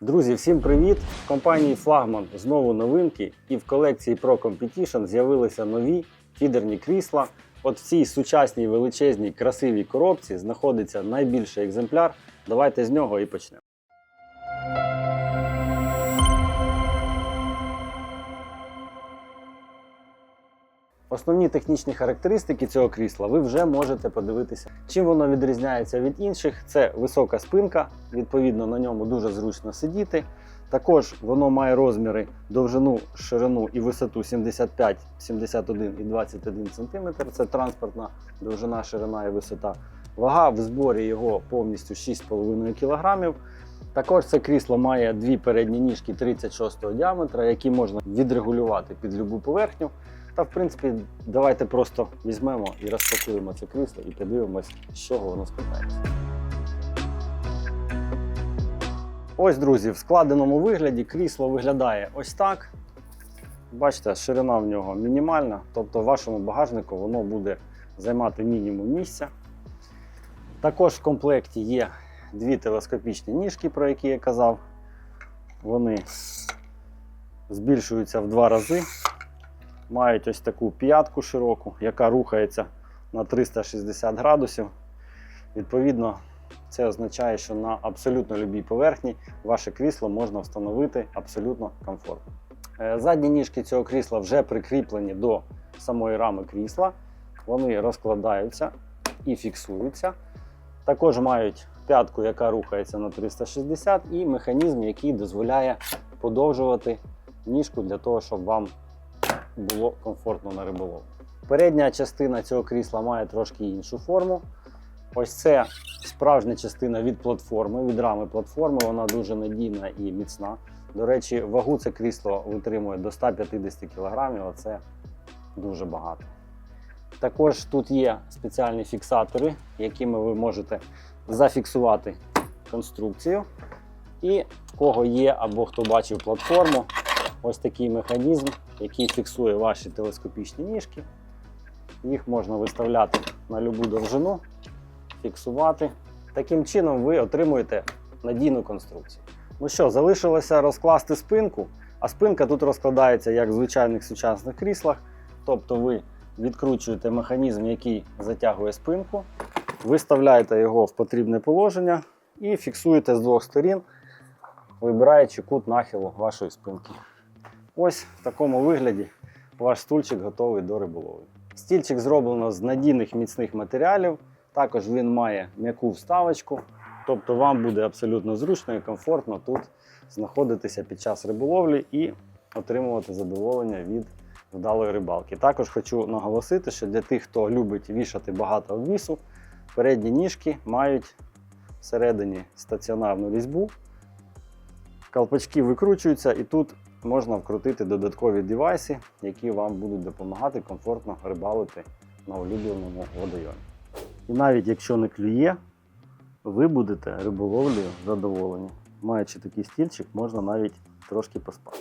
Друзі, всім привіт! В компанії Флагман знову новинки, і в колекції Pro Competition з'явилися нові фідерні крісла. От в цій сучасній величезній красивій коробці знаходиться найбільший екземпляр. Давайте з нього і почнемо. Основні технічні характеристики цього крісла ви вже можете подивитися. Чим воно відрізняється від інших, це висока спинка, відповідно на ньому дуже зручно сидіти. Також воно має розміри довжину, ширину і висоту 75, 71 і 21 см. Це транспортна довжина, ширина і висота. Вага в зборі його повністю 6,5 кг. Також це крісло має дві передні ніжки 36 діаметра, які можна відрегулювати під любу поверхню. Та, в принципі, давайте просто візьмемо і розпакуємо це крісло і подивимось, з чого воно складається. Ось, друзі, в складеному вигляді крісло виглядає ось так. Бачите, ширина в нього мінімальна, тобто в вашому багажнику воно буде займати мінімум місця. Також в комплекті є дві телескопічні ніжки, про які я казав. Вони збільшуються в два рази мають ось таку п'ятку широку, яка рухається на 360 градусів. Відповідно, це означає, що на абсолютно любій поверхні ваше крісло можна встановити абсолютно комфортно. Е, Задні ніжки цього крісла вже прикріплені до самої рами крісла. Вони розкладаються і фіксуються. Також мають п'ятку, яка рухається на 360, і механізм, який дозволяє подовжувати ніжку для того, щоб вам було комфортно на риболовлі. Передня частина цього крісла має трошки іншу форму. Ось це справжня частина від платформи, від рами платформи. Вона дуже надійна і міцна. До речі, вагу це крісло витримує до 150 кг, а це дуже багато. Також тут є спеціальні фіксатори, якими ви можете зафіксувати конструкцію. І в кого є або хто бачив платформу, ось такий механізм, який фіксує ваші телескопічні ніжки. Їх можна виставляти на любу довжину, фіксувати. Таким чином ви отримуєте надійну конструкцію. Ну що, залишилося розкласти спинку, а спинка тут розкладається як в звичайних сучасних кріслах. Тобто ви відкручуєте механізм, який затягує спинку, виставляєте його в потрібне положення і фіксуєте з двох сторін, вибираючи кут нахилу вашої спинки. Ось в такому вигляді ваш стульчик готовий до риболовлі. Стільчик зроблено з надійних міцних матеріалів. Також він має м'яку вставочку, тобто вам буде абсолютно зручно і комфортно тут знаходитися під час риболовлі і отримувати задоволення від вдалої рибалки. Також хочу наголосити, що для тих, хто любить вішати багато обвісу, передні ніжки мають всередині стаціонарну різьбу. Колпачки викручуються і тут можна вкрутити додаткові девайси, які вам будуть допомагати комфортно рибалити на улюбленому водойомі. І навіть якщо не клює, ви будете риболовлею задоволені. Маючи такий стільчик, можна навіть трошки поспати.